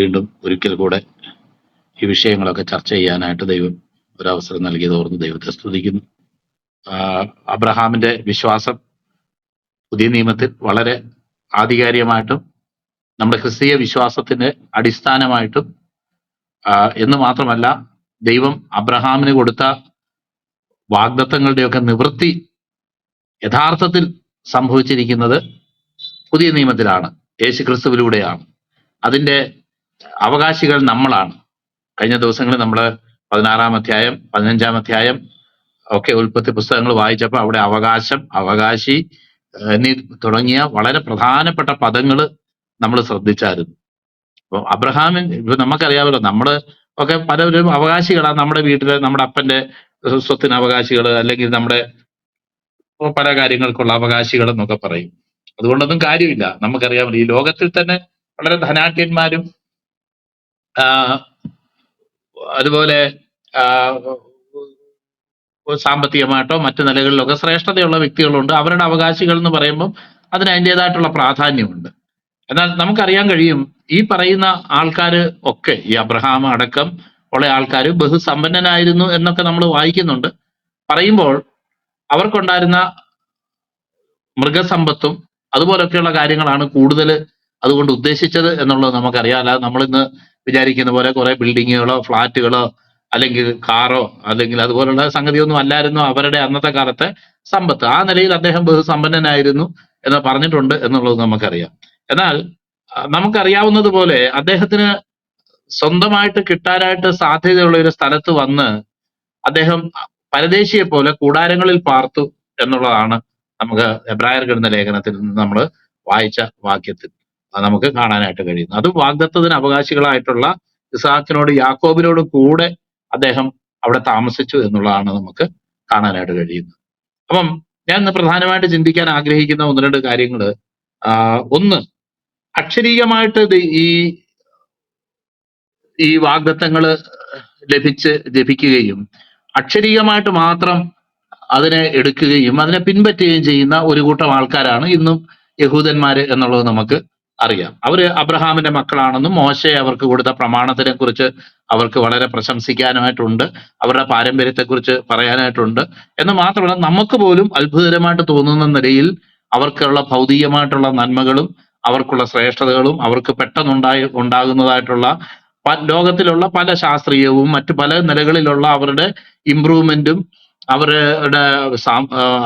വീണ്ടും ഒരിക്കൽ കൂടെ ഈ വിഷയങ്ങളൊക്കെ ചർച്ച ചെയ്യാനായിട്ട് ദൈവം ഒരവസരം നൽകിയത് ഓർന്ന് ദൈവത്തെ സ്തുതിക്കുന്നു. അബ്രഹാമിന്റെ വിശ്വാസം പുതിയ നിയമത്തിൽ വളരെ ആധികാരികമായിട്ടും നമ്മുടെ ക്രിസ്തീയ വിശ്വാസത്തിന്റെ അടിസ്ഥാനമായിട്ടും എന്ന് മാത്രമല്ല ദൈവം അബ്രഹാമിന് കൊടുത്ത വാഗ്ദത്തങ്ങളുടെയൊക്കെ നിവൃത്തി യഥാർത്ഥത്തിൽ സംഭവിച്ചിരിക്കുന്നത് പുതിയ നിയമത്തിലാണ് യേശു ക്രിസ്തുവിലൂടെയാണ് അതിന്റെ അവകാശികൾ നമ്മളാണ്. കഴിഞ്ഞ ദിവസങ്ങളിൽ നമ്മൾ പതിനാറാം അധ്യായം പതിനഞ്ചാം അധ്യായം ഒക്കെ ഉൽപ്പത്തി പുസ്തകങ്ങൾ വായിച്ചപ്പോൾ അവിടെ അവകാശം അവകാശി എന്നീ തുടങ്ങിയ വളരെ പ്രധാനപ്പെട്ട പദങ്ങൾ നമ്മൾ ശ്രദ്ധിച്ചായിരുന്നു. അപ്പൊ അബ്രഹാമിൻ ഇപ്പൊ നമുക്കറിയാമല്ലോ നമ്മൾ ഒക്കെ പലരും അവകാശികളാണ് നമ്മുടെ വീട്ടിലെ നമ്മുടെ അപ്പന്റെ സ്വത്തിന് അവകാശികൾ അല്ലെങ്കിൽ നമ്മുടെ പല കാര്യങ്ങൾക്കുള്ള അവകാശികൾ എന്നൊക്കെ പറയും. അതുകൊണ്ടൊന്നും കാര്യമില്ല. നമുക്കറിയാമല്ലോ ഈ ലോകത്തിൽ തന്നെ വളരെ ധനാഢ്യന്മാരും അതുപോലെ സാമ്പത്തികമായിട്ടോ മറ്റു നിലകളിലൊക്കെ ശ്രേഷ്ഠതയുള്ള വ്യക്തികളുണ്ട്. അവരുടെ അവകാശികൾ എന്ന് പറയുമ്പോൾ അതിന് അതിന്റെതായിട്ടുള്ള പ്രാധാന്യമുണ്ട്. എന്നാൽ നമുക്കറിയാൻ കഴിയും ഈ പറയുന്ന ആൾക്കാർ ഒക്കെ ഈ അബ്രഹാം അടക്കം ഉള്ള ആൾക്കാർ ബഹുസമ്പന്നനായിരുന്നു എന്നൊക്കെ നമ്മൾ വായിക്കുന്നുണ്ട്. പറയുമ്പോൾ അവർക്കുണ്ടായിരുന്ന മൃഗസമ്പത്തും അതുപോലൊക്കെയുള്ള കാര്യങ്ങളാണ് കൂടുതൽ അതുകൊണ്ട് ഉദ്ദേശിച്ചത് എന്നുള്ളത് നമുക്കറിയാം. അല്ലാതെ നമ്മളിന്ന് വിചാരിക്കുന്ന പോലെ കുറെ ബിൽഡിങ്ങുകളോ ഫ്ലാറ്റുകളോ അല്ലെങ്കിൽ കാറോ അല്ലെങ്കിൽ അതുപോലുള്ള സംഗതിയൊന്നും അല്ലായിരുന്നു അവരുടെ അന്നത്തെ കാലത്തെ സമ്പത്ത്. ആ നിലയിൽ അദ്ദേഹം ബഹുസമ്പന്നനായിരുന്നു എന്ന് പറഞ്ഞിട്ടുണ്ട് എന്നുള്ളത് നമുക്കറിയാം. എന്നാൽ നമുക്കറിയാവുന്നതുപോലെ നമുക്കറിയാവുന്നത് പോലെ അദ്ദേഹത്തിന് സ്വന്തമായിട്ട് കിട്ടാനായിട്ട് സാധ്യതയുള്ള ഒരു സ്ഥലത്ത് വന്ന് അദ്ദേഹം പരദേശിയെ പോലെ കൂടാരങ്ങളിൽ പാർത്തു എന്നുള്ളതാണ് നമുക്ക് എബ്രായർ കിടന്ന ലേഖനത്തിൽ നിന്ന് നമ്മൾ വായിച്ച വാക്യത്തിൽ. നമുക്ക് കാണാനായിട്ട് കഴിയുന്നു. അത് വാഗ്ദത്തത്തിന് അവകാശികളായിട്ടുള്ള ഇസാക്കിനോട് യാക്കോബിനോട് കൂടെ അദ്ദേഹം അവിടെ താമസിച്ചു എന്നുള്ളതാണ് നമുക്ക് കാണാനായിട്ട് കഴിയുന്നത്. അപ്പം ഞാൻ ഇന്ന് പ്രധാനമായിട്ട് ചിന്തിക്കാൻ ആഗ്രഹിക്കുന്ന ഒന്ന് രണ്ട് കാര്യങ്ങൾ ഒന്ന് അക്ഷരീയമായിട്ട് ഈ ഈ വാഗ്ദത്തങ്ങൾ ലഭിച്ച് ലഭിക്കുകയും അക്ഷരീയമായിട്ട് മാത്രം അതിനെ എടുക്കുകയും അതിനെ പിൻപറ്റുകയും ചെയ്യുന്ന ഒരു കൂട്ടം ആൾക്കാരാണ് ഇന്നും യഹൂദന്മാര് എന്നുള്ളത് നമുക്ക് അറിയാം. അവർ അബ്രഹാമിന്റെ മക്കളാണെന്നും മോശയെ അവർക്ക് കൊടുത്ത പ്രമാണത്തിനെ കുറിച്ച് അവർക്ക് വളരെ പ്രശംസിക്കാനായിട്ടുണ്ട്. അവരുടെ പാരമ്പര്യത്തെക്കുറിച്ച് പറയാനായിട്ടുണ്ട്. എന്ന് മാത്രമല്ല നമുക്ക് പോലും അത്ഭുതകരമായിട്ട് തോന്നുന്ന നിലയിൽ അവർക്കുള്ള ഭൗതികമായിട്ടുള്ള നന്മകളും അവർക്കുള്ള ശ്രേഷ്ഠതകളും അവർക്ക് പെട്ടെന്നുണ്ടായി ഉണ്ടാകുന്നതായിട്ടുള്ള ലോകത്തിലുള്ള പല ശാസ്ത്രീയവും മറ്റു പല നിലകളിലുള്ള അവരുടെ ഇംപ്രൂവ്മെന്റും അവരുടെ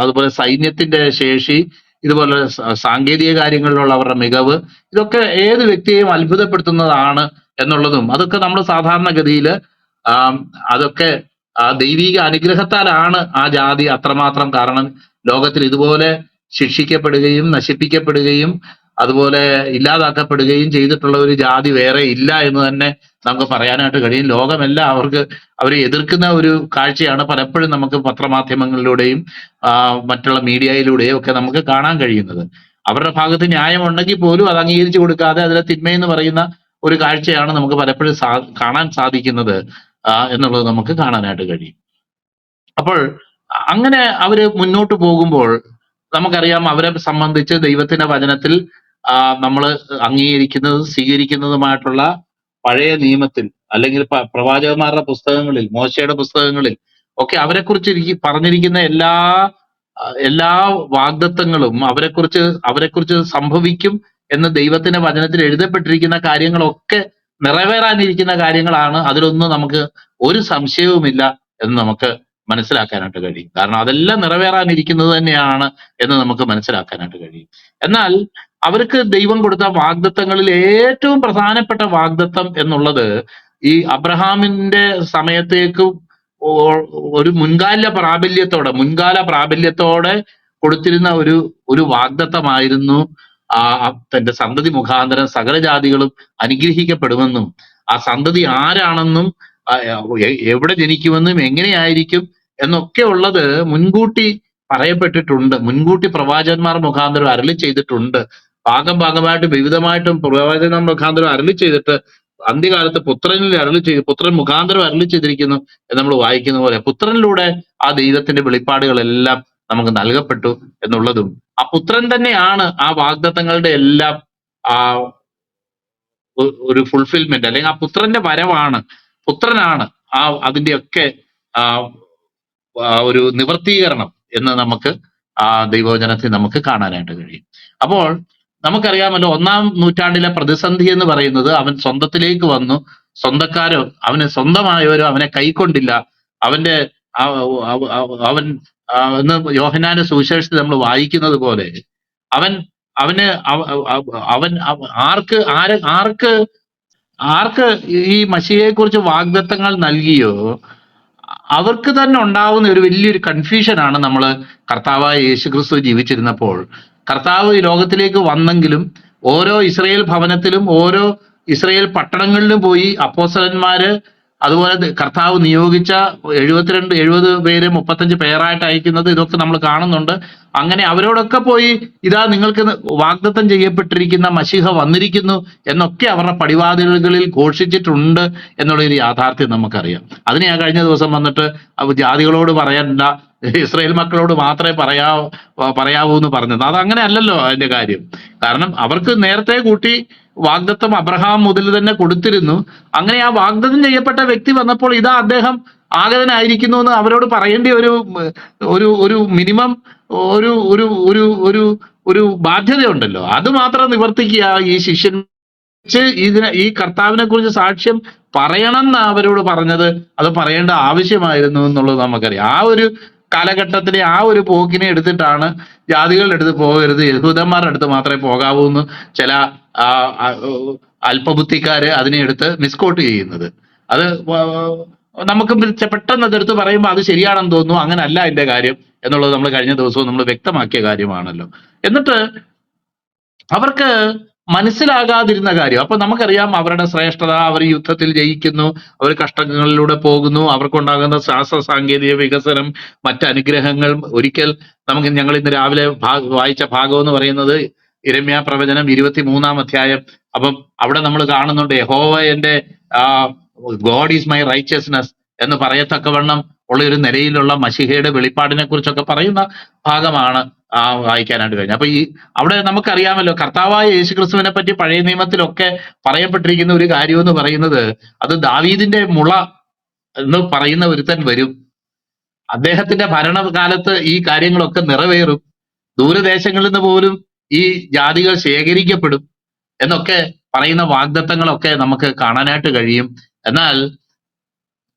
അതുപോലെ സൈന്യത്തിന്റെ ശേഷി ഇതുപോലെ സാങ്കേതിക കാര്യങ്ങളിലുള്ള അവരുടെ മികവ് ഇതൊക്കെ ഏത് വ്യക്തിയെയും അത്ഭുതപ്പെടുത്തുന്നതാണ് എന്നുള്ളതും അതൊക്കെ നമ്മൾ സാധാരണഗതിയിൽ അതൊക്കെ ആ ദൈവിക അനുഗ്രഹത്താലാണ് ആ ജാതി അത്രമാത്രം കാരണം ലോകത്തിൽ ഇതുപോലെ ശിക്ഷിക്കപ്പെടുകയും നശിപ്പിക്കപ്പെടുകയും അതുപോലെ ഇല്ലാതാക്കപ്പെടുകയും ചെയ്തിട്ടുള്ള ഒരു ജാതി വേറെ ഇല്ല എന്ന് തന്നെ നമുക്ക് പറയാനായിട്ട് കഴിയും. ലോകമെല്ലാം അവർക്ക് അവരെ എതിർക്കുന്ന ഒരു കാഴ്ചയാണ് പലപ്പോഴും നമുക്ക് പത്രമാധ്യമങ്ങളിലൂടെയും മറ്റുള്ള മീഡിയയിലൂടെയും ഒക്കെ നമുക്ക് കാണാൻ കഴിയുന്നത്. അവരുടെ ഭാഗത്ത് ന്യായമുണ്ടെങ്കിൽ പോലും അത് അംഗീകരിച്ചു കൊടുക്കാതെ അതിലെ തിന്മയെന്ന് പറയുന്ന ഒരു കാഴ്ചയാണ് നമുക്ക് പലപ്പോഴും കാണാൻ സാധിക്കുന്നത് എന്നുള്ളത് നമുക്ക് കാണാനായിട്ട് കഴിയും. അപ്പോൾ അങ്ങനെ അവർ മുന്നോട്ട് പോകുമ്പോൾ നമുക്കറിയാം അവരെ സംബന്ധിച്ച് ദൈവത്തിന്റെ വചനത്തിൽ നമ്മൾ അംഗീകരിക്കുന്നതും സ്വീകരിക്കുന്നതുമായിട്ടുള്ള പഴയ നിയമത്തിൽ അല്ലെങ്കിൽ പ്രവാചകന്മാരുടെ പുസ്തകങ്ങളിൽ മോശയുടെ പുസ്തകങ്ങളിൽ ഒക്കെ അവരെക്കുറിച്ച് പറഞ്ഞിരിക്കുന്ന എല്ലാ എല്ലാ വാഗ്ദത്തങ്ങളും അവരെക്കുറിച്ച് അവരെക്കുറിച്ച് സംഭവിക്കും എന്ന് ദൈവത്തിന്റെ വചനത്തിൽ എഴുതപ്പെട്ടിരിക്കുന്ന കാര്യങ്ങളൊക്കെ നിറവേറാനിരിക്കുന്ന കാര്യങ്ങളാണ്. അതിലൊന്നും നമുക്ക് ഒരു സംശയവുമില്ല എന്ന് നമുക്ക് മനസ്സിലാക്കാനായിട്ട് കഴിയും. കാരണം അതെല്ലാം നിറവേറാനിരിക്കുന്നത് തന്നെയാണ് എന്ന് നമുക്ക് മനസ്സിലാക്കാനായിട്ട് കഴിയും. എന്നാൽ അവർക്ക് ദൈവം കൊടുത്ത വാഗ്ദത്തങ്ങളിൽ ഏറ്റവും പ്രധാനപ്പെട്ട വാഗ്ദത്തം എന്നുള്ളത് ഈ അബ്രഹാമിന്റെ സമയത്തേക്ക് ഒരു മുൻകാല പ്രാബല്യത്തോടെ മുൻകാല പ്രാബല്യത്തോടെ കൊടുത്തിരുന്ന ഒരു ഒരു വാഗ്ദത്തമായിരുന്നു ആ തന്റെ സന്തതി മുഖാന്തരം സകല ജാതികളും അനുഗ്രഹിക്കപ്പെടുമെന്നും ആ സന്തതി ആരാണെന്നും എവിടെ ജനിക്കുമെന്നും എങ്ങനെയായിരിക്കും എന്നൊക്കെ ഉള്ളത് മുൻകൂട്ടി പറയപ്പെട്ടിട്ടുണ്ട് മുൻകൂട്ടി പ്രവാചകന്മാർ മുഖാന്തരം അരളി ചെയ്തിട്ടുണ്ട്. ഭാഗം ഭാഗമായിട്ട് വിവിധമായിട്ടും പ്രവചന മുഖാന്തരം അരളി ചെയ്തിട്ട് അന്ത്യകാലത്ത് പുത്രനിൽ അരളി ചെയ്ത് പുത്രൻ മുഖാന്തരം അരളി ചെയ്തിരിക്കുന്നു എന്ന് നമ്മൾ വായിക്കുന്ന പോലെ പുത്രനിലൂടെ ആ ദൈവത്തിന്റെ വെളിപ്പാടുകളെല്ലാം നമുക്ക് നൽകപ്പെട്ടു എന്നുള്ളതും ആ പുത്രൻ തന്നെയാണ് ആ വാഗ്ദത്തങ്ങളുടെ എല്ലാം ആ ഒരു ഫുൾഫിൽമെന്റ് അല്ലെങ്കിൽ ആ പുത്രന്റെ വരവാണ്. പുത്രനാണ് ആ അതിന്റെയൊക്കെ ആ ഒരു നിവർത്തീകരണം എന്ന് നമുക്ക് ആ ദൈവവചനത്തിൽ നമുക്ക് കാണാനായിട്ട് കഴിയും. അപ്പോൾ നമുക്കറിയാമല്ലോ ഒന്നാം നൂറ്റാണ്ടിലെ പ്രതിസന്ധി എന്ന് പറയുന്നത് അവൻ സ്വന്തത്തിലേക്ക് വന്നു. സ്വന്തക്കാരോ അവന് സ്വന്തമായവരോ അവനെ കൈക്കൊണ്ടില്ല. അവന്റെ അവൻ എന്ന് യോഹനാന സുവിശേഷത്തിൽ നമ്മൾ വായിക്കുന്നത് പോലെ അവൻ അവന് അവ- അവ- അവൻ ആർക്ക് ആര് ആർക്ക് ആർക്ക് ഈ മഷിയെ കുറിച്ച് വാഗ്ദത്തങ്ങൾ നൽകിയോ അവർക്ക് തന്നെ ഉണ്ടാവുന്ന ഒരു വലിയൊരു കൺഫ്യൂഷനാണ് നമ്മൾ കർത്താവായ യേശുക്രിസ്തു ജീവിച്ചിരുന്നപ്പോൾ. കർത്താവ് ഈ ലോകത്തിലേക്ക് വന്നെങ്കിലും ഓരോ ഇസ്രയേൽ ഭവനത്തിലും ഓരോ ഇസ്രയേൽ പട്ടണങ്ങളിലും പോയി അപ്പോസലന്മാര് അതുപോലെ കർത്താവ് നിയോഗിച്ച എഴുപത്തിരണ്ട് എഴുപത് പേര് മുപ്പത്തഞ്ച് പേരായിട്ട് അയക്കുന്നത് ഇതൊക്കെ നമ്മൾ കാണുന്നുണ്ട്. അങ്ങനെ അവരോടൊക്കെ പോയി ഇതാ നിങ്ങൾക്ക് വാഗ്ദത്തം ചെയ്യപ്പെട്ടിരിക്കുന്ന മഷിഹ വന്നിരിക്കുന്നു എന്നൊക്കെ അവരുടെ പടിവാതിലുകളിൽ ഘോഷിച്ചിട്ടുണ്ട് എന്നുള്ള ഒരു യാഥാർത്ഥ്യം നമുക്കറിയാം. അതിനെ ആ കഴിഞ്ഞ ദിവസം വന്നിട്ട് ജാതികളോട് പറയണ്ട ഇസ്രയേൽ മക്കളോട് മാത്രമേ പറയാ പറയാവൂ എന്ന് പറഞ്ഞത്. അത് അങ്ങനെ അല്ലല്ലോ അതിന്റെ കാര്യം. കാരണം അവർക്ക് നേരത്തെ കൂട്ടി വാഗ്ദത്തം അബ്രഹാം മുതൽ തന്നെ കൊടുത്തിരുന്നു. അങ്ങനെ ആ വാഗ്ദത്തം ചെയ്യപ്പെട്ട വ്യക്തി വന്നപ്പോൾ ഇതാ അദ്ദേഹം ആഗതനായിരിക്കുന്നു എന്ന് അവരോട് പറയേണ്ട ഒരു ഒരു ഒരു മിനിമം ഒരു ഒരു ഒരു ഒരു ഒരു ബാധ്യതയുണ്ടല്ലോ. അത് മാത്രം നിവർത്തിക്കുക ഈ ശിഷ്യൻ ഇതിനെ ഈ കർത്താവിനെ കുറിച്ച് സാക്ഷ്യം പറയണം എന്ന് അവരോട് പറഞ്ഞത് അത് പറയേണ്ട ആവശ്യമായിരുന്നു എന്നുള്ളത് നമുക്കറിയാം. ആ ഒരു കാലഘട്ടത്തിലെ ആ ഒരു പോക്കിനെ എടുത്തിട്ടാണ് ജാതികളുടെ അടുത്ത് പോകരുത്. യഹൂദന്മാരുടെ അടുത്ത് മാത്രമേ പോകാവൂ എന്ന് ചില അല്പബുദ്ധിക്കാര് അതിനെ എടുത്ത് മിസ്കോട്ട് ചെയ്യുന്നത്. അത് നമുക്ക് പെട്ടെന്ന് അതെടുത്ത് പറയുമ്പോൾ അത് ശരിയാണെന്ന് തോന്നുന്നു. അങ്ങനല്ല അതിന്റെ കാര്യം എന്നുള്ളത് നമ്മൾ കഴിഞ്ഞ ദിവസവും നമ്മൾ വ്യക്തമാക്കിയ കാര്യമാണല്ലോ. എന്നിട്ട് അവർക്ക് മനസ്സിലാകാതിരുന്ന കാര്യം. അപ്പൊ നമുക്കറിയാം അവരുടെ ശ്രേഷ്ഠത അവർ യുദ്ധത്തിൽ ജയിക്കുന്നു അവർ കഷ്ടങ്ങളിലൂടെ പോകുന്നു അവർക്കുണ്ടാകുന്ന ശാസ്ത്ര സാങ്കേതിക വികസനം മറ്റ് അനുഗ്രഹങ്ങൾ. ഒരിക്കൽ നമുക്ക് ഞങ്ങൾ ഇന്ന് രാവിലെ വായിച്ച ഭാഗം എന്ന് പറയുന്നത് ഇരമ്യ പ്രവചനം ഇരുപത്തി മൂന്നാം അധ്യായം. അപ്പം അവിടെ നമ്മൾ കാണുന്നുണ്ട് യഹോവ എന്റെ ഗോഡ് ഈസ് മൈ റൈച്ചസ്നെസ് എന്ന് പറയത്തക്കവണ്ണം ഉള്ള ഒരു നിലയിലുള്ള മഷിഹയുടെ വെളിപ്പാടിനെ കുറിച്ചൊക്കെ പറയുന്ന ഭാഗമാണ് ആ വായിക്കാനായിട്ട് കഴിഞ്ഞത്. അപ്പൊ ഈ അവിടെ നമുക്കറിയാമല്ലോ കർത്താവായ യേശു ക്രിസ്തുവിനെ പറ്റി പഴയ നിയമത്തിലൊക്കെ പറയപ്പെട്ടിരിക്കുന്ന ഒരു കാര്യം എന്ന് പറയുന്നത് അത് ദാവീദിന്റെ മുള എന്ന് പറയുന്ന ഒരുത്തൻ വരും. അദ്ദേഹത്തിന്റെ ഭരണകാലത്ത് ഈ കാര്യങ്ങളൊക്കെ നിറവേറും. ദൂരദേശങ്ങളിൽ നിന്ന് പോലും ഈ ജാതികൾ ശേഖരിക്കപ്പെടും എന്നൊക്കെ പറയുന്ന വാഗ്ദത്തങ്ങളൊക്കെ നമുക്ക് കാണാനായിട്ട് കഴിയും. എന്നാൽ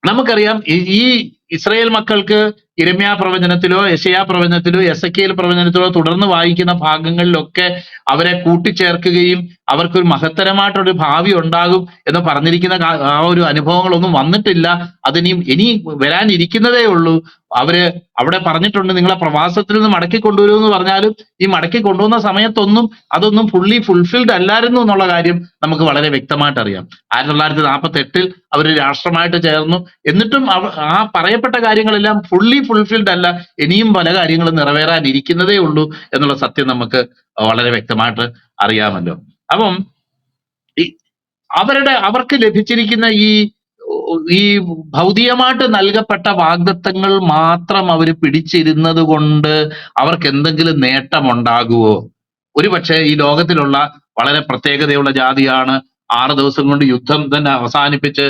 നമുക്കറിയാം ഈ ഇസ്രായേൽ മക്കൾക്ക് ഇരമ്യ പ്രവചനത്തിലോ യശയാ പ്രവചനത്തിലോ എസക്കേൽ പ്രവചനത്തിലോ തുടർന്ന് വായിക്കുന്ന ഭാഗങ്ങളിലൊക്കെ അവരെ കൂട്ടിച്ചേർക്കുകയും അവർക്കൊരു മഹത്തരമായിട്ടൊരു ഭാവി ഉണ്ടാകും എന്ന് പറഞ്ഞിരിക്കുന്ന ആ ഒരു അനുഭവങ്ങളൊന്നും വന്നിട്ടില്ല. അതിനിയും ഇനി വരാനിരിക്കുന്നതേ ഉള്ളൂ. അവർ അവിടെ പറഞ്ഞിട്ടുണ്ട് നിങ്ങളെ പ്രവാസത്തിൽ നിന്ന് മടക്കി കൊണ്ടുവരുമെന്ന് പറഞ്ഞാലും ഈ മടക്കി കൊണ്ടുവന്ന സമയത്തൊന്നും അതൊന്നും ഫുള്ളി ഫുൾഫിൽഡ് അല്ലായിരുന്നു എന്നുള്ള കാര്യം നമുക്ക് വളരെ വ്യക്തമായിട്ട് അറിയാം. ആയിരത്തി തൊള്ളായിരത്തി നാൽപ്പത്തി എട്ടിൽ അവർ രാഷ്ട്രമായിട്ട് ചേർന്നു. എന്നിട്ടും ആ പറയപ്പെട്ട കാര്യങ്ങളെല്ലാം ഫുള്ളി ഫുൾഫിൽഡ് അല്ല. ഇനിയും പല കാര്യങ്ങളും നിറവേറാനിരിക്കുന്നതേ ഉള്ളൂ എന്നുള്ള സത്യം നമുക്ക് വളരെ വ്യക്തമായിട്ട് അറിയാമല്ലോ. അപ്പം അവരുടെ അവർക്ക് ലഭിച്ചിരിക്കുന്ന ഈ ഈ ഭൗതികമായിട്ട് നൽകപ്പെട്ട വാഗ്ദത്തങ്ങൾ മാത്രം അവർ പിടിച്ചിരുന്നത് കൊണ്ട് അവർക്ക് എന്തെങ്കിലും നേട്ടമുണ്ടാകുമോ ഒരുപക്ഷെ ഈ ലോകത്തിലുള്ള വളരെ പ്രത്യേകതയുള്ള ജാതിയാണ് ആറ് ദിവസം കൊണ്ട് യുദ്ധം തന്നെ അവസാനിപ്പിച്ച്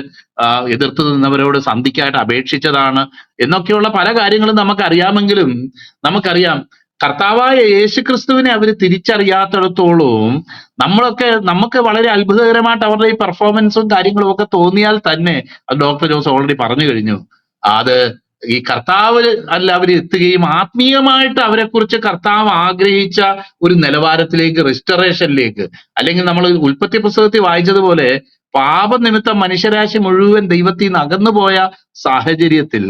എതിർത്ത് നിന്നവരോട് സന്ധിക്കായിട്ട് അപേക്ഷിച്ചതാണ്. എന്നൊക്കെയുള്ള പല കാര്യങ്ങളും നമുക്കറിയാമെങ്കിലും നമുക്കറിയാം കർത്താവായ യേശുക്രിസ്തുവിനെ അവർ തിരിച്ചറിയാത്തിടത്തോളം നമ്മളൊക്കെ നമുക്ക് വളരെ അത്ഭുതകരമായിട്ട് അവരുടെ ഈ പെർഫോമൻസും കാര്യങ്ങളും ഒക്കെ തോന്നിയാൽ തന്നെ അത് ഡോക്ടർ ജോസ് ഓൾറെഡി പറഞ്ഞു കഴിഞ്ഞു. അത് ഈ കർത്താവ് അല്ല അവർ എത്തുകയും ആത്മീയമായിട്ട് അവരെ കുറിച്ച് കർത്താവ് ആഗ്രഹിച്ച ഒരു നിലവാരത്തിലേക്ക് റെസ്റ്റോറേഷനിലേക്ക് അല്ലെങ്കിൽ നമ്മൾ ഉൽപ്പത്തി പുസ്തകത്തിൽ വായിച്ചതുപോലെ പാപനിമിത്തം മനുഷ്യരാശി മുഴുവൻ ദൈവത്തിൽ നിന്ന് അകന്നുപോയ സാഹചര്യത്തിൽ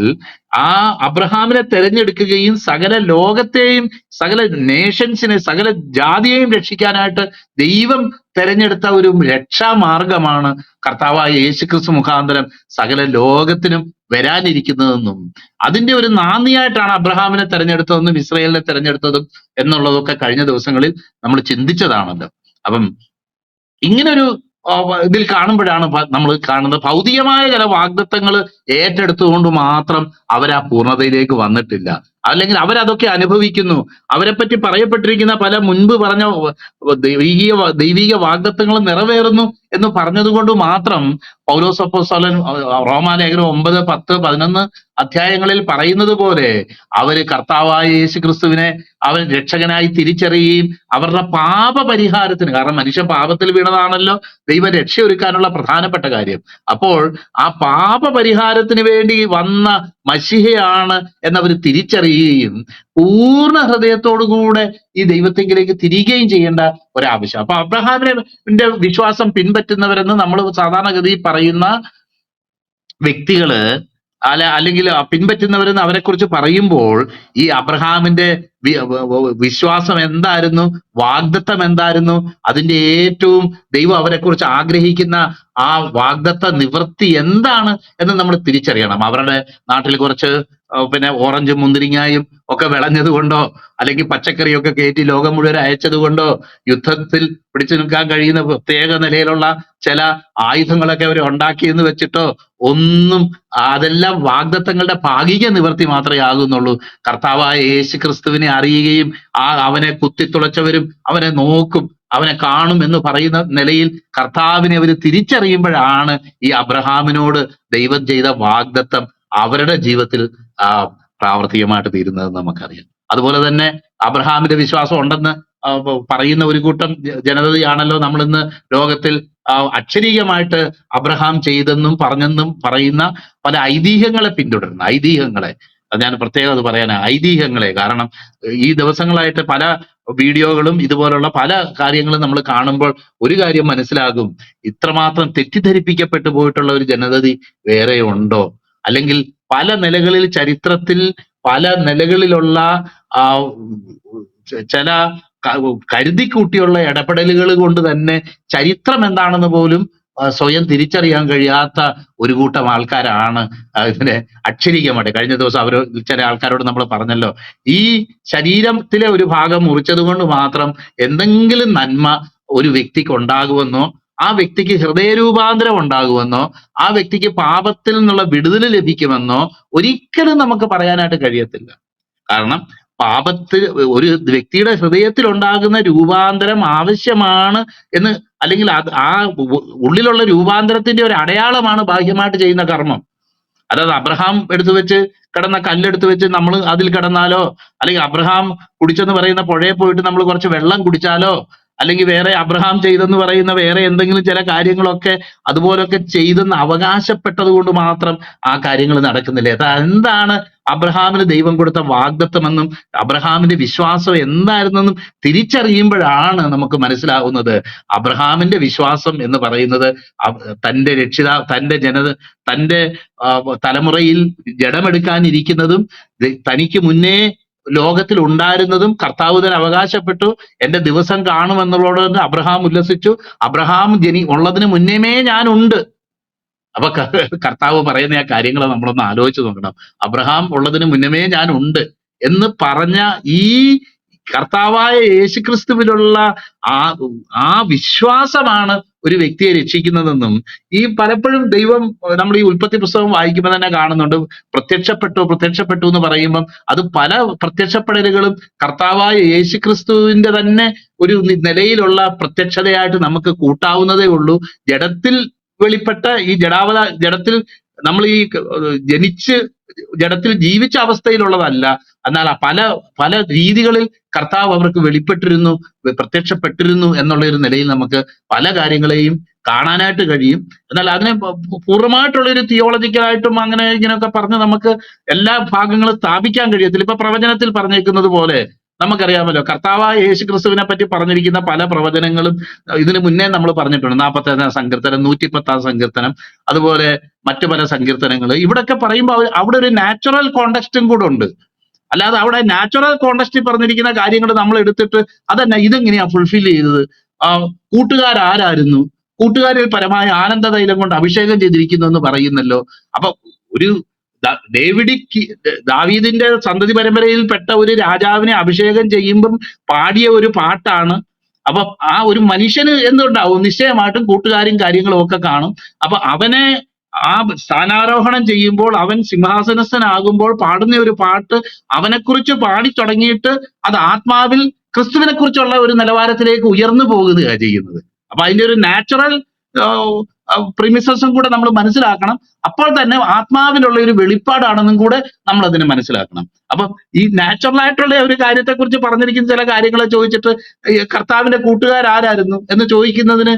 ആ അബ്രഹാമിനെ തെരഞ്ഞെടുക്കുകയും സകല ലോകത്തെയും സകല നേഷൻസിനെ സകല ജാതിയെയും രക്ഷിക്കാനായിട്ട് ദൈവം തെരഞ്ഞെടുത്ത ഒരു രക്ഷാമാർഗമാണ് കർത്താവായ യേശുക്രിസ്തു മുഖാന്തരം സകല ലോകത്തിനും വരാനിരിക്കുന്നതെന്നും അതിന്റെ ഒരു നാന്ദിയായിട്ടാണ് അബ്രഹാമിനെ തെരഞ്ഞെടുത്തതെന്നും ഇസ്രയേലിനെ തെരഞ്ഞെടുത്തതും എന്നുള്ളതൊക്കെ കഴിഞ്ഞ ദിവസങ്ങളിൽ നമ്മൾ ചിന്തിച്ചതാണല്ലോ. അപ്പം ഇങ്ങനൊരു ഇതിൽ കാണുമ്പോഴാണ് നമ്മൾ കാണുന്നത്. ഭൗതികമായ ചില വാഗ്ദത്തങ്ങൾ ഏറ്റെടുത്തുകൊണ്ട് മാത്രം അവർ ആ പൂർണതയിലേക്ക് വന്നിട്ടില്ല. അല്ലെങ്കിൽ അവരതൊക്കെ അനുഭവിക്കുന്നു. അവരെപ്പറ്റി പറയപ്പെട്ടിരിക്കുന്ന പല മുൻപ് പറഞ്ഞ ദൈവീക ദൈവിക വാഗ്ദത്വങ്ങൾ നിറവേറുന്നു എന്ന് പറഞ്ഞതുകൊണ്ട് മാത്രം പൗലോസ് അപ്പോസ്തലൻ റോമാലേഖനം ഒമ്പത് പത്ത് പതിനൊന്ന് അധ്യായങ്ങളിൽ പറയുന്നത് പോലെ അവർ കർത്താവായ യേശു ക്രിസ്തുവിനെ അവൻ രക്ഷകനായി തിരിച്ചറിയുകയും അവരുടെ പാപ പരിഹാരത്തിന് കാരണം മനുഷ്യൻ പാപത്തിൽ വീണതാണല്ലോ ദൈവം രക്ഷയൊരുക്കാനുള്ള പ്രധാനപ്പെട്ട കാര്യം. അപ്പോൾ ആ പാപ പരിഹാരത്തിന് വേണ്ടി വന്ന മഷിഹയാണ് എന്നവർ തിരിച്ചറിയുകയും പൂർണ ഹൃദയത്തോടുകൂടെ ഈ ദൈവത്തെങ്കിലേക്ക് തിരികുകയും ചെയ്യേണ്ട ഒരാവശ്യം. അപ്പൊ അബ്രഹാമിന്റെ വിശ്വാസം പിൻപറ്റുന്നവരെന്ന് നമ്മൾ സാധാരണഗതിയിൽ പറയുന്ന വ്യക്തികൾ അല്ല അല്ലെങ്കിൽ പിൻപറ്റുന്നവരെന്ന് അവരെ കുറിച്ച് പറയുമ്പോൾ ഈ അബ്രഹാമിന്റെ വിശ്വാസം എന്തായിരുന്നു? വാഗ്ദത്തം എന്തായിരുന്നു? അതിന്റെ ഏറ്റവും ദൈവം അവരെ കുറിച്ച് ആഗ്രഹിക്കുന്ന ആ വാഗ്ദത്ത നിവൃത്തി എന്താണ് എന്ന് നമ്മൾ തിരിച്ചറിയണം. അവരുടെ നാട്ടിൽ കുറച്ച് പിന്നെ ഓറഞ്ചും മുന്തിരിങ്ങായും ഒക്കെ വിളഞ്ഞത് കൊണ്ടോ അല്ലെങ്കിൽ പച്ചക്കറിയൊക്കെ കയറ്റി ലോകം മുഴുവൻ അയച്ചത് കൊണ്ടോ യുദ്ധത്തിൽ പിടിച്ചു നിൽക്കാൻ കഴിയുന്ന പ്രത്യേക നിലയിലുള്ള ചില ആയുധങ്ങളൊക്കെ അവർ ഉണ്ടാക്കിയെന്ന് വെച്ചിട്ടോ ഒന്നും അതെല്ലാം വാഗ്ദത്തങ്ങളുടെ ഭാഗിക നിവൃത്തി മാത്രമേ ആകുന്നുള്ളൂ. കർത്താവായ യേശു ക്രിസ്തുവിനെ അറിയുകയും ആ അവനെ കുത്തിത്തുളച്ചവരും അവനെ നോക്കും അവനെ കാണും എന്ന് പറയുന്ന നിലയിൽ കർത്താവിനെ അവർ തിരിച്ചറിയുമ്പോഴാണ് ഈ അബ്രഹാമിനോട് ദൈവം ചെയ്ത വാഗ്ദത്തം അവരുടെ ജീവിതത്തിൽ പ്രാവർത്തികമായിട്ട് തീരുന്നത് നമുക്കറിയാം. അതുപോലെ തന്നെ അബ്രഹാമിന്റെ വിശ്വാസം ഉണ്ടെന്ന് പറയുന്ന ഒരു കൂട്ടം ജനതയാണല്ലോ നമ്മൾ ഇന്ന് ലോകത്തിൽ അക്ഷരീകമായിട്ട് അബ്രഹാം ചെയ്തെന്നും പറഞ്ഞെന്നും പറയുന്ന പല ഐതിഹ്യങ്ങളെ പിന്തുടരുന്ന ഐതിഹ്യങ്ങളെ അത് ഞാൻ പ്രത്യേകം അത് പറയാനാ. ഐതിഹ്യങ്ങളെ. കാരണം ഈ ദിവസങ്ങളായിട്ട് പല വീഡിയോകളും ഇതുപോലുള്ള പല കാര്യങ്ങളും നമ്മൾ കാണുമ്പോൾ ഒരു കാര്യം മനസ്സിലാകും. ഇത്രമാത്രം തെറ്റിദ്ധരിപ്പിക്കപ്പെട്ടു പോയിട്ടുള്ള ഒരു ജനതതി വേറെ ഉണ്ടോ? അല്ലെങ്കിൽ പല നിലകളിൽ ചരിത്രത്തിൽ പല നിലകളിലുള്ള ആ ചില കരുതിക്കൂട്ടിയുള്ള ഇടപെടലുകൾ കൊണ്ട് തന്നെ ചരിത്രം എന്താണെന്ന് പോലും സ്വയം തിരിച്ചറിയാൻ കഴിയാത്ത ഒരു കൂട്ടം ആൾക്കാരാണ് ഇതിനെ അക്ഷരീകമായിട്ട്. കഴിഞ്ഞ ദിവസം അവർ ചില ആൾക്കാരോട് നമ്മൾ പറഞ്ഞല്ലോ ഈ ശരീരത്തിലെ ഒരു ഭാഗം മുറിച്ചത് കൊണ്ട് മാത്രം എന്തെങ്കിലും നന്മ ഒരു വ്യക്തിക്ക് ഉണ്ടാകുമെന്നോ ആ വ്യക്തിക്ക് ഹൃദയരൂപാന്തരം ഉണ്ടാകുമെന്നോ ആ വ്യക്തിക്ക് പാപത്തിൽ നിന്നുള്ള വിടുതൽ ലഭിക്കുമെന്നോ ഒരിക്കലും നമുക്ക് പറയാനായിട്ട് കഴിയത്തില്ല. കാരണം പാപത്തിൽ ഒരു വ്യക്തിയുടെ ഹൃദയത്തിൽ ഉണ്ടാകുന്ന രൂപാന്തരം ആവശ്യമാണ് എന്ന് അല്ലെങ്കിൽ അത് ആ ഉള്ളിലുള്ള രൂപാന്തരത്തിന്റെ ഒരു അടയാളമാണ് ബാഹ്യമായിട്ട് ചെയ്യുന്ന കർമ്മം. അതായത് അബ്രഹാം എടുത്തു വെച്ച് കിടന്ന കല്ലെടുത്ത് വെച്ച് നമ്മൾ അതിൽ കിടന്നാലോ അല്ലെങ്കിൽ അബ്രഹാം കുടിച്ചെന്ന് പറയുന്ന പുഴയിൽ പോയിട്ട് നമ്മൾ കുറച്ച് വെള്ളം കുടിച്ചാലോ അല്ലെങ്കിൽ വേറെ അബ്രഹാം ചെയ്തെന്ന് പറയുന്ന വേറെ എന്തെങ്കിലും ചില കാര്യങ്ങളൊക്കെ അതുപോലൊക്കെ ചെയ്തെന്ന് അവകാശപ്പെട്ടത് കൊണ്ട് മാത്രം ആ കാര്യങ്ങൾ നടക്കുന്നില്ല. എന്താണ് അബ്രഹാമിന് ദൈവം കൊടുത്ത വാഗ്ദത്തമെന്നും അബ്രഹാമിന്റെ വിശ്വാസം എന്തായിരുന്നെന്നും തിരിച്ചറിയുമ്പോഴാണ് നമുക്ക് മനസ്സിലാവുന്നത്. അബ്രഹാമിന്റെ വിശ്വാസം എന്ന് പറയുന്നത് തന്റെ രക്ഷിതാ തന്റെ ജനത തന്റെ തലമുറയിൽ ജഡമെടുക്കാനിരിക്കുന്നതും തനിക്ക് മുന്നേ ലോകത്തിൽ ഉണ്ടായിരുന്നതും കർത്താവ് തന്നെ അവകാശപ്പെട്ടു. എന്റെ ദിവസം കാണുമെന്നുള്ളതോട് അബ്രഹാം ഉല്ലസിച്ചു. അബ്രഹാം ജനി ഉള്ളതിന് മുന്നേമേ ഞാനുണ്ട്. അപ്പൊ കർത്താവ് പറയുന്ന ആ കാര്യങ്ങൾ നമ്മളൊന്ന് ആലോചിച്ച് നോക്കണം. അബ്രഹാം ഉള്ളതിന് മുന്നമേ ഞാൻ ഉണ്ട് എന്ന് പറഞ്ഞ ഈ കർത്താവായ യേശുക്രിസ്തുവിലുള്ള ആ ആ വിശ്വാസമാണ് ഒരു വ്യക്തിയെ രക്ഷിക്കുന്നതെന്നും ഈ പലപ്പോഴും ദൈവം നമ്മൾ ഈ ഉൽപ്പത്തി പുസ്തകം വായിക്കുമ്പോൾ തന്നെ കാണുന്നുണ്ട്. പ്രത്യക്ഷപ്പെട്ടു പ്രത്യക്ഷപ്പെട്ടു എന്ന് പറയുമ്പം അത് പല പ്രത്യക്ഷപ്പെടലുകളും കർത്താവായ യേശുക്രിസ്തുവിന്റെ തന്നെ ഒരു നിലയിലുള്ള പ്രത്യക്ഷതയായിട്ട് നമുക്ക് കൂട്ടാവുന്നതേ ഉള്ളൂ. ജഡത്തിൽ വെളിപ്പെട്ട ഈ ജഡാവത ജഡത്തിൽ നമ്മൾ ഈ ജനിച്ച് ജഡത്തിൽ ജീവിച്ച അവസ്ഥയിലുള്ളതല്ല. എന്നാൽ പല പല രീതികളിൽ കർത്താവ് അവർക്ക് വെളിപ്പെട്ടിരുന്നു പ്രത്യക്ഷപ്പെട്ടിരുന്നു എന്നുള്ള ഒരു നിലയിൽ നമുക്ക് പല കാര്യങ്ങളെയും കാണാനായിട്ട് കഴിയും. എന്നാൽ അതിനെ പൂർണമായിട്ടുള്ള ഒരു തിയോളജിക്കലായിട്ടും അങ്ങനെ ഇങ്ങനെയൊക്കെ പറഞ്ഞ് നമുക്ക് എല്ലാ ഭാഗങ്ങളും സ്ഥാപിക്കാൻ കഴിയത്തില്ല. ഇപ്പൊ പ്രവചനത്തിൽ പറഞ്ഞേക്കുന്നത് പോലെ നമുക്കറിയാമല്ലോ കർത്താവായ യേശു ക്രിസ്തുവിനെ പറ്റി പറഞ്ഞിരിക്കുന്ന പല പ്രവചനങ്ങളും ഇതിനു മുന്നേ നമ്മൾ പറഞ്ഞിട്ടുണ്ട്. നാൽപ്പത്തേഴാം സങ്കീർത്തനം നൂറ്റിപ്പത്താം സങ്കീർത്തനം അതുപോലെ മറ്റു പല സങ്കീർത്തനങ്ങൾ. ഇവിടൊക്കെ പറയുമ്പോൾ അവിടെ ഒരു നാച്ചുറൽ കോണ്ടക്സ്റ്റും കൂടെ ഉണ്ട്. അല്ലാതെ അവിടെ നാച്ചുറൽ കോണ്ടക്സ്റ്റിൽ പറഞ്ഞിരിക്കുന്ന കാര്യങ്ങൾ നമ്മൾ എടുത്തിട്ട് അതന്നെ ഇതെങ്ങനെയാ ഫുൾഫിൽ ചെയ്തത്? ആ കൂട്ടുകാരാരായിരുന്നു കൂട്ടുകാരിൽ പരമായ ആനന്ദതൈലം കൊണ്ട് അഭിഷേകം ചെയ്തിരിക്കുന്നു എന്ന് പറയുന്നല്ലോ. അപ്പൊ ഒരു ഡേവിഡിക്ക് ദാവീദിന്റെ സന്തതി പരമ്പരയിൽപ്പെട്ട ഒരു രാജാവിനെ അഭിഷേകം ചെയ്യുമ്പം പാടിയ ഒരു പാട്ടാണ്. അപ്പൊ ആ ഒരു മനുഷ്യന് എന്തുണ്ടാവും? നിശ്ചയമായിട്ടും കൂട്ടുകാരും കാര്യങ്ങളും ഒക്കെ കാണും. അപ്പൊ അവനെ ആ സ്ഥാനാരോഹണം ചെയ്യുമ്പോൾ അവൻ സിംഹാസനസ്ഥനാകുമ്പോൾ പാടുന്ന ഒരു പാട്ട് അവനെക്കുറിച്ച് പാടി തുടങ്ങിയിട്ട് അത് ആത്മാവിൽ ക്രിസ്തുവിനെ കുറിച്ചുള്ള ഒരു നിലവാരത്തിലേക്ക് ഉയർന്നു പോകുകയാണ് ചെയ്യുന്നത്. അപ്പൊ അതിന്റെ ഒരു നാച്ചുറൽ പ്രിമിസസും കൂടെ നമ്മൾ മനസ്സിലാക്കണം. അപ്പോൾ തന്നെ ആത്മാവിലുള്ള ഒരു വെളിപ്പാടാണെന്നും കൂടെ നമ്മൾ അതിനെ മനസ്സിലാക്കണം. അപ്പൊ ഈ നാച്ചുറൽ ആയിട്ടുള്ള ഒരു കാര്യത്തെക്കുറിച്ച് പറഞ്ഞിരിക്കുന്ന ചില കാര്യങ്ങളെ ചോദിച്ചിട്ട് കർത്താവിന്റെ കൂട്ടുകാരാരായിരുന്നു എന്ന് ചോദിക്കുന്നതിന്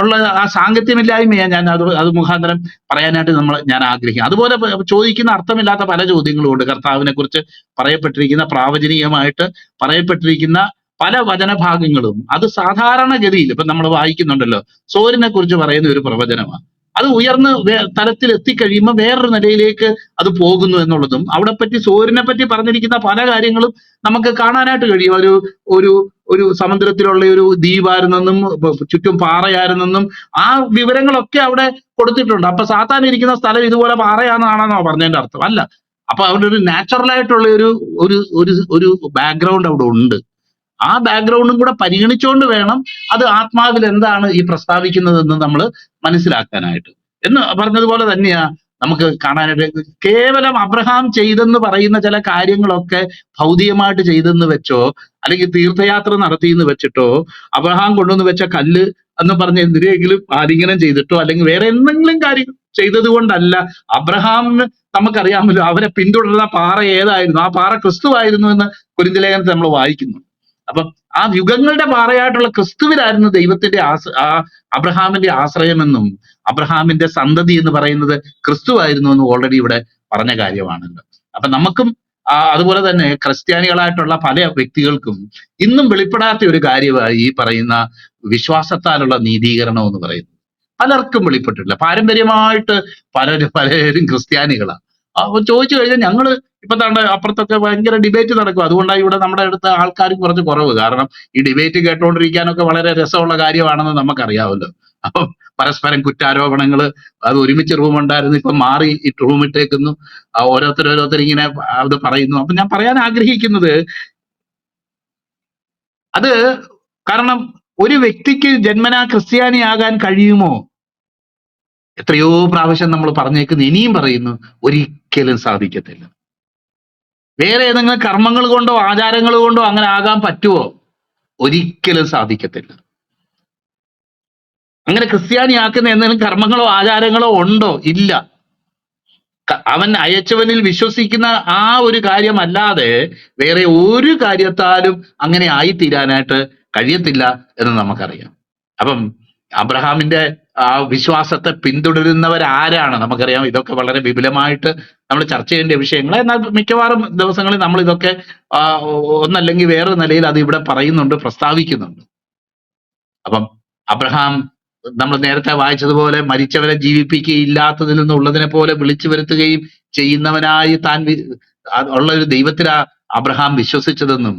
ഉള്ള ആ സാങ്കത്യമില്ലായ്മയാണ് ഞാൻ അത് അത് മുഖാന്തരം പറയാനായിട്ട് നമ്മൾ ഞാൻ ആഗ്രഹിക്കും അതുപോലെ ചോദിക്കുന്ന അർത്ഥമില്ലാത്ത പല ചോദ്യങ്ങളും ഉണ്ട്. കർത്താവിനെ കുറിച്ച് പറയപ്പെട്ടിരിക്കുന്ന പ്രാവചനീയമായിട്ട് പറയപ്പെട്ടിരിക്കുന്ന പല വചനഭാഗങ്ങളും അത് സാധാരണഗതിയിൽ ഇപ്പൊ നമ്മൾ വായിക്കുന്നുണ്ടല്ലോ. സോരിനെ കുറിച്ച് പറയുന്ന ഒരു പ്രവചനമാണ്. അത് ഉയർന്ന തലത്തിൽ എത്തിക്കഴിയുമ്പോൾ വേറൊരു നിലയിലേക്ക് അത് പോകുന്നു എന്നുള്ളതും അവിടെ പറ്റി സോരിനെ പറ്റി പറഞ്ഞിരിക്കുന്ന പല കാര്യങ്ങളും നമുക്ക് കാണാനായിട്ട് കഴിയും. ഒരു ഒരു ഒരു സമുദ്രത്തിലുള്ള ഒരു ദ്വീപായിരുന്നെന്നും ചുറ്റും പാറയായിരുന്നെന്നും ആ വിവരങ്ങളൊക്കെ അവിടെ കൊടുത്തിട്ടുണ്ട്. അപ്പൊ സാത്താൻ ഇരിക്കുന്ന സ്ഥലം ഇതുപോലെ പാറയാണെന്നാണെന്നോ പറഞ്ഞതിന്റെ അർത്ഥം? അല്ല. അപ്പൊ അവിടെ ഒരു നാച്ചുറൽ ആയിട്ടുള്ള ഒരു ഒരു ഒരു ബാക്ക്ഗ്രൗണ്ട് അവിടെ ഉണ്ട്. ആ ബാക്ക്ഗ്രൗണ്ടും കൂടെ പരിഗണിച്ചുകൊണ്ട് വേണം അത് ആത്മാവിൽ എന്താണ് ഈ പ്രസ്താവിക്കുന്നതെന്ന് നമ്മൾ മനസ്സിലാക്കാനായിട്ട്. എന്ന് പറഞ്ഞതുപോലെ തന്നെയാ നമുക്ക് കാണാനായിട്ട് കേവലം അബ്രഹാം ചെയ്തെന്ന് പറയുന്ന ചില കാര്യങ്ങളൊക്കെ ഭൗതികമായിട്ട് ചെയ്തെന്ന് വെച്ചോ അല്ലെങ്കിൽ തീർത്ഥയാത്ര നടത്തിയെന്ന് വെച്ചിട്ടോ അബ്രഹാം കൊണ്ടുവന്ന് വെച്ച കല്ല് എന്ന് പറഞ്ഞ എന്തിനെങ്കിലും ആലിംഗനം ചെയ്തിട്ടോ അല്ലെങ്കിൽ വേറെ എന്തെങ്കിലും കാര്യം ചെയ്തത് കൊണ്ടല്ല അബ്രഹാമിന് നമുക്കറിയാമല്ലോ അവരെ പിന്തുടർന്ന പാറ ഏതായിരുന്നു? ആ പാറ ക്രിസ്തു ആയിരുന്നു എന്ന് കുരിന്തലേഖനത്തെ നമ്മൾ വായിക്കുന്നു. അപ്പം ആ യുഗങ്ങളുടെ പാറയായിട്ടുള്ള ക്രിസ്തുവിലായിരുന്നു ദൈവത്തിന്റെ ആസ് ആ അബ്രഹാമിന്റെ ആശ്രയമെന്നും അബ്രഹാമിന്റെ സന്തതി എന്ന് പറയുന്നത് ക്രിസ്തു ആയിരുന്നു എന്ന് ഓൾറെഡി ഇവിടെ പറഞ്ഞ കാര്യമാണല്ലോ. അപ്പൊ നമുക്കും ആ, അതുപോലെ തന്നെ ക്രിസ്ത്യാനികളായിട്ടുള്ള പല വ്യക്തികൾക്കും ഇന്നും വെളിപ്പെടാത്ത ഒരു കാര്യമായി ഈ പറയുന്ന വിശ്വാസത്താലുള്ള നീതീകരണം എന്ന് പറയുന്നത്. പലർക്കും വെളിപ്പെട്ടിട്ടില്ല. പാരമ്പര്യമായിട്ട് പലരും പലരും ക്രിസ്ത്യാനികളാണ്. ചോദിച്ചു കഴിഞ്ഞാൽ ഞങ്ങൾ ഇപ്പൊ തന്നെ അപ്പുറത്തൊക്കെ ഭയങ്കര ഡിബേറ്റ് നടക്കും. അതുകൊണ്ടാണ് ഇവിടെ നമ്മുടെ അടുത്ത് ആൾക്കാരും കുറച്ച് കുറവ്. കാരണം ഈ ഡിബേറ്റ് കേട്ടോണ്ടിരിക്കാനൊക്കെ വളരെ രസമുള്ള കാര്യമാണെന്ന് നമുക്കറിയാമല്ലോ. അപ്പം പരസ്പരം കുറ്റാരോപണങ്ങൾ അത് ഒരുമിച്ച് റൂം ഉണ്ടായിരുന്നു ഇപ്പൊ മാറി ഈ റൂം ഇട്ടേക്കുന്നു. ഓരോരുത്തർ ഓരോരുത്തർ ഇങ്ങനെ അത് പറയുന്നു. അപ്പൊ ഞാൻ പറയാൻ ആഗ്രഹിക്കുന്നത് അത് കാരണം ഒരു വ്യക്തിക്ക് ജന്മനാ ക്രിസ്ത്യാനിയാകാൻ കഴിയുമോ? എത്രയോ പ്രാവശ്യം നമ്മൾ പറഞ്ഞേക്കുന്നു ഇനിയും പറയുന്നു ഒരിക്കലും സാധിക്കത്തില്ല. വേറെ ഏതെങ്കിലും കർമ്മങ്ങൾ കൊണ്ടോ ആചാരങ്ങൾ കൊണ്ടോ അങ്ങനെ ആകാൻ പറ്റുമോ ഒരിക്കലും സാധിക്കത്തില്ല. അങ്ങനെ ക്രിസ്ത്യാനി ആക്കുന്ന എന്തെങ്കിലും കർമ്മങ്ങളോ ആചാരങ്ങളോ ഉണ്ടോ? ഇല്ല. അവൻ അയച്ചവനിൽ വിശ്വസിക്കുന്ന ആ ഒരു കാര്യമല്ലാതെ വേറെ ഒരു കാര്യത്താലും അങ്ങനെ ആയിത്തീരാനായിട്ട് കഴിയത്തില്ല എന്ന് നമുക്കറിയാം. അപ്പം അബ്രഹാമിന്റെ ആ വിശ്വാസത്തെ പിന്തുടരുന്നവരാരാണ്? നമുക്കറിയാം ഇതൊക്കെ വളരെ വിപുലമായിട്ട് നമ്മൾ ചർച്ച ചെയ്യേണ്ട വിഷയങ്ങൾ. എന്നാൽ മിക്കവാറും ദിവസങ്ങളിൽ നമ്മൾ ഇതൊക്കെ ഒന്നല്ലെങ്കിൽ വേറെ നിലയിൽ അത് ഇവിടെ പറയുന്നുണ്ട് പ്രസ്താവിക്കുന്നുണ്ട്. അപ്പം അബ്രഹാം നമ്മൾ നേരത്തെ വായിച്ചതുപോലെ മരിച്ചവരെ ജീവിപ്പിക്കുകയില്ലാത്തതിൽ നിന്നുള്ളതിനെ പോലെ വിളിച്ചു വരുത്തുകയും ചെയ്യുന്നവനായി താൻ ഉള്ള ഒരു ദൈവത്തിലാ അബ്രഹാം വിശ്വസിച്ചതെന്നും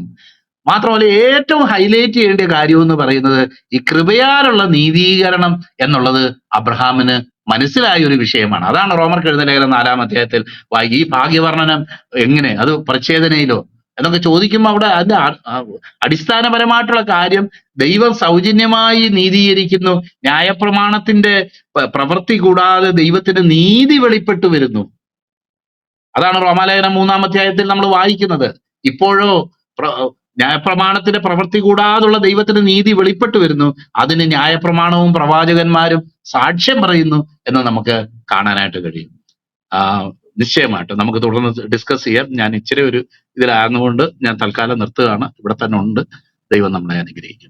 മാത്രമല്ല ഏറ്റവും ഹൈലൈറ്റ് ചെയ്യേണ്ട കാര്യം എന്ന് പറയുന്നത് ഈ കൃപയാലുള്ള നീതീകരണം എന്നുള്ളത് അബ്രഹാമിന് മനസ്സിലായ ഒരു വിഷയമാണ്. അതാണ് റോമർ എഴുതുന്ന ലേഖനം നാലാം അധ്യായത്തിൽ ഈ ഭാഗ്യവർണനം എങ്ങനെ? അത് പ്രച്ഛേദനയിലോ? എന്നൊക്കെ ചോദിക്കുമ്പോൾ അവിടെ അതിന്റെ അടിസ്ഥാനപരമായിട്ടുള്ള കാര്യം ദൈവം സൗജന്യമായി നീതീകരിക്കുന്നു. ന്യായപ്രമാണത്തിന്റെ പ്രവൃത്തി കൂടാതെ ദൈവത്തിന്റെ നീതി വെളിപ്പെട്ടു വരുന്നു. അതാണ് റോമാലേഖനം മൂന്നാം അധ്യായത്തിൽ നമ്മൾ വായിക്കുന്നത്. ഇപ്പോഴോ ന്യായപ്രമാണത്തിന്റെ പ്രവൃത്തി കൂടാതുള്ള ദൈവത്തിന്റെ നീതി വെളിപ്പെട്ടു വരുന്നു. അതിന് ന്യായപ്രമാണവും പ്രവാചകന്മാരും സാക്ഷ്യം പറയുന്നു എന്ന് നമുക്ക് കാണാനായിട്ട് കഴിയും. ആ നിശ്ചയമായിട്ട് നമുക്ക് തുടർന്ന് ഡിസ്കസ് ചെയ്യാം. ഞാൻ ഇച്ചിരി ഒരു ഇതിലായതുകൊണ്ട് ഞാൻ തൽക്കാലം നിർത്തുകയാണ്. ഇവിടെ തന്നെ ഉണ്ട്. ദൈവം നമ്മളെ അനുഗ്രഹിക്കും.